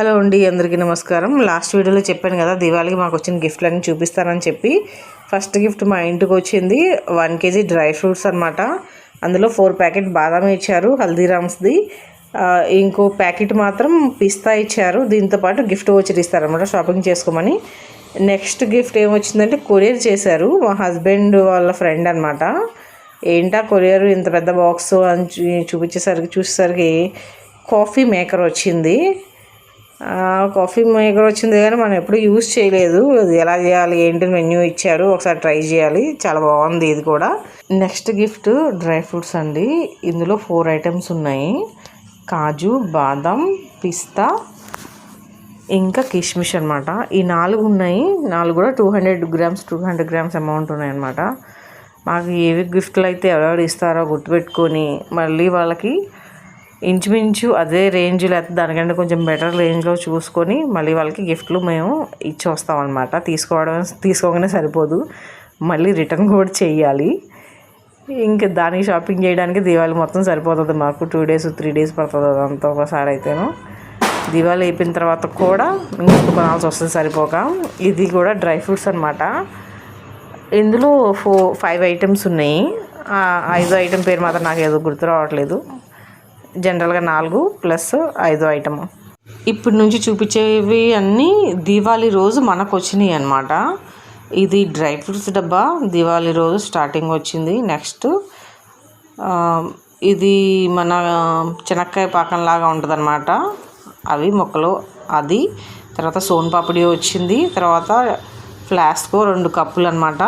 Hello అండి అందరికీ నమస్కారం. లాస్ట్ వీడియోలో చెప్పాను కదా దివాళీకి మాకు వచ్చిన గిఫ్ట్లన్నీ చూపిస్తానని చెప్పి. ఫస్ట్ గిఫ్ట్ మా ఇంటికి వచ్చింది వన్ కేజీ డ్రై ఫ్రూట్స్ అనమాట అందులో ఫోర్ ప్యాకెట్ బాదాం ఇచ్చారు హల్దీరామ్స్ది. ఇంకో ప్యాకెట్ మాత్రం పిస్తా ఇచ్చారు. దీంతో పాటు గిఫ్ట్ వచ్చి ఇస్తారనమాట షాపింగ్ చేసుకోమని. నెక్స్ట్ గిఫ్ట్ ఏమొచ్చిందంటే కొరియర్ చేశారు. మా హస్బెండ్ వాళ్ళ ఫ్రెండ్ అనమాట ఏంటా కొరియర్ ఇంత పెద్ద బాక్స్ అని చూపించేసరికి చూసేసరికి కాఫీ మేకర్ వచ్చింది. కాఫీ మేకర్ వచ్చింది కానీ మనం ఎప్పుడు యూజ్ చేయలేదు. అది ఎలా చేయాలి ఏంటి మెన్యూ ఇచ్చారు ఒకసారి ట్రై చేయాలి. చాలా బాగుంది ఇది కూడా. నెక్స్ట్ గిఫ్ట్ డ్రై ఫ్రూట్స్ అండి. ఇందులో ఫోర్ ఐటమ్స్ ఉన్నాయి. కాజు బాదం పిస్తా ఇంకా కిష్మిష్ అనమాట ఈ నాలుగు ఉన్నాయి. నాలుగు కూడా two hundred grams two hundred grams amount ఉన్నాయి అనమాట మాకు ఏవి గిఫ్ట్లు అయితే ఎవరెవరు ఇస్తారో గుర్తుపెట్టుకొని మళ్ళీ వాళ్ళకి ఇంచుమించు అదే రేంజ్ లేకపోతే దానికంటే కొంచెం బెటర్ రేంజ్లో చూసుకొని మళ్ళీ వాళ్ళకి గిఫ్ట్లు మేము ఇచ్చి వస్తామన్నమాట తీసుకోవడం తీసుకోగానే సరిపోదు. మళ్ళీ రిటర్న్ కూడా చేయాలి. ఇంకా దానికి షాపింగ్ చేయడానికి దివాళి మొత్తం సరిపోతుంది మాకు. టూ డేస్ త్రీ డేస్ పడుతుంది అదంతా ఒకసారి అయితేను. దివాళి అయిపోయిన తర్వాత కూడా ఇంకొక కొనాల్సి వస్తుంది సరిపోక. ఇది కూడా డ్రై ఫ్రూట్స్ అనమాట ఇందులో ఫోర్ ఫైవ్ ఐటమ్స్ ఉన్నాయి. ఐదు ఐదో ఐటమ్ పేరు మాత్రం నాకు ఏదో గుర్తు రావట్లేదు. జనరల్గా నాలుగు ప్లస్ ఐదో ఐటము. ఇప్పటి నుంచి చూపించేవి అన్నీ దీవాళీ రోజు మనకు వచ్చినాయి అనమాట ఇది డ్రై ఫ్రూట్స్ డబ్బా దీవాళీ రోజు స్టార్టింగ్ వచ్చింది. నెక్స్ట్ ఇది మన చెనక్కాయ పాకం లాగా ఉంటుంది అనమాట అవి మొక్కలు అది. తర్వాత సోన్ పాపిడి వచ్చింది. తర్వాత ఫ్లాస్కో రెండు కప్పులు అనమాట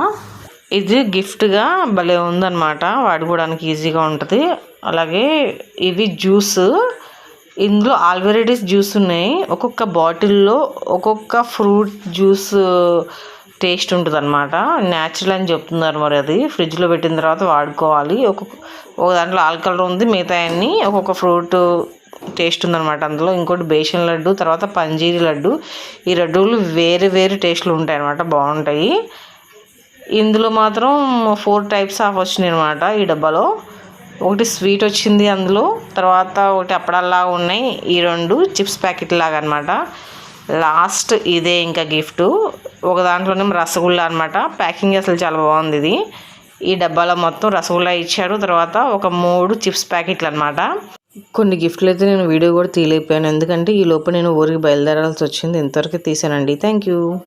ఇది గిఫ్ట్గా భలే ఉందన్నమాట. వాడుకోవడానికి ఈజీగా ఉంటుంది. అలాగే ఇవి జ్యూస్. ఇందులో ఆల్ వెరైటీస్ జ్యూస్ ఉన్నాయి. ఒక్కొక్క బాటిల్లో ఒక్కొక్క ఫ్రూట్ జ్యూస్ టేస్ట్ ఉంటుంది అనమాట న్యాచురల్ అని చెప్తున్నారు మరి అది. ఫ్రిడ్జ్లో పెట్టిన తర్వాత వాడుకోవాలి. ఒక్కొక్క ఒక దాంట్లో ఆల్కలర్ ఉంది మిగతా అన్ని ఒక్కొక్క ఫ్రూట్ టేస్ట్ ఉందన్నమాట అందులో. ఇంకోటి బేషన్ లడ్డు తర్వాత పంజీరి లడ్డు. ఈ లడ్డూలు వేరే వేరే టేస్ట్లు ఉంటాయి అనమాట బాగుంటాయి. ఇందులో మాత్రం ఫోర్ టైప్స్ ఆఫ్ వచ్చినాయి అనమాట ఈ డబ్బాలో. ఒకటి స్వీట్ వచ్చింది అందులో తర్వాత ఒకటి అప్పుడల్లా ఉన్నాయి. ఈ రెండు చిప్స్ ప్యాకెట్ లాగా అనమాట లాస్ట్ ఇదే ఇంకా గిఫ్ట్ ఒక దాంట్లోనేమో రసగుల్లా అనమాట ప్యాకింగ్ అసలు చాలా బాగుంది ఇది. ఈ డబ్బాలో మొత్తం రసగుల్లా ఇచ్చారు. తర్వాత ఒక మూడు చిప్స్ ప్యాకెట్లు అనమాట కొన్ని గిఫ్ట్లు అయితే నేను వీడియో కూడా తీయలేకపోయాను. ఎందుకంటే ఈ లోపు నేను ఊరికి బయలుదేరాల్సి వచ్చింది. ఇంతవరకు తీసానండి. Thank you